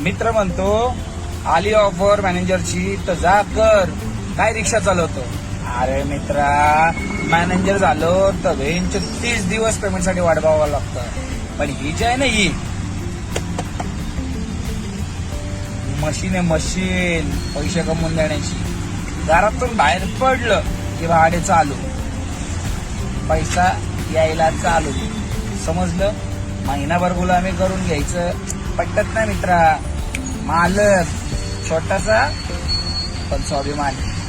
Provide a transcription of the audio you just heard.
मित्र म्हणतो आली ऑफर मॅनेजरची तर जा कर. काय रिक्षा चालवतो? अरे मित्रा मॅनेजर झालो तर वेनचे तीस दिवस पेमेंटसाठी वाट बघावं लागतं. पण ही जी आहे ना ही मशीन आहे मशीन पैसे कमवून देण्याची. घरातून बाहेर पडलं की भाडे चालू. पैसा यायला चालू. समजलं? महिनाभर गुलामी करून घ्यायचं. पटत नाही मित्रा. मालक. छोटासा पण स्वाभिमान.